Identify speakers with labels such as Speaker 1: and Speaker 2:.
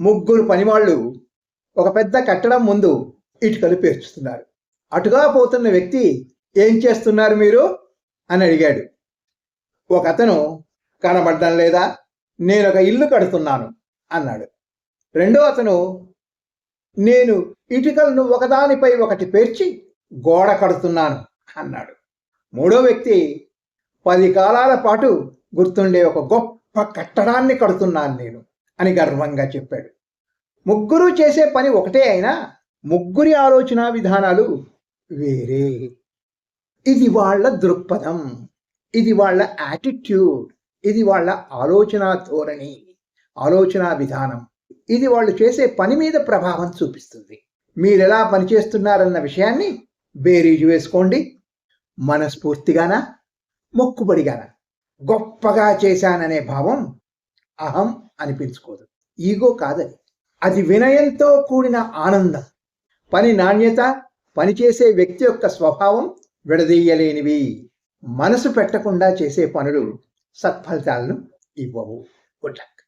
Speaker 1: ముగ్గురు పనివాళ్ళు ఒక పెద్ద కట్టడం ముందు ఇటుకలు పేర్చుతున్నారు. అటుగా పోతున్న వ్యక్తి ఏం చేస్తున్నారు మీరు? అని అడిగాడు. ఒక అతను కనబడడం లేదా? నేను ఒక ఇల్లు కడుతున్నాను అన్నాడు. రెండో అతను నేను ఇటుకలను ఒకదానిపై ఒకటి పేర్చి గోడ కడుతున్నాను అన్నాడు. మూడో వ్యక్తి పది కాలాల పాటు గుర్తుండే ఒక గొప్ప కట్టడాన్ని కడుతున్నాను నేను అని గర్వంగా చెప్పాడు. ముగ్గురు చేసే పని ఒకటే అయినా ముగ్గురి ఆలోచన విధానాలు వేరే. ఇది వాళ్ళ దృక్పథం ఇది వాళ్ళ యాటిట్యూడ్ ఇది వాళ్ళ ఆలోచన ధోరణి ఆలోచన విధానం. ఇది వాళ్ళు చేసే పని మీద ప్రభావం చూపిస్తుంది. మీరెలా పనిచేస్తున్నారన్న విషయాన్ని బేరీజు వేసుకోండి. మనస్ఫూర్తిగానా? మొక్కుబడిగానా? గొప్పగా చేశాననే భావం అహం అనిపించుకోదు. ఈగో కాదది. అది వినయంతో కూడిన ఆనందం. పని నాణ్యత పనిచేసే వ్యక్తి యొక్క స్వభావం విడదీయలేనివి. మనసు పెట్టకుండా చేసే పనులు సత్ఫలితాలను ఇవ్వవు. Good luck.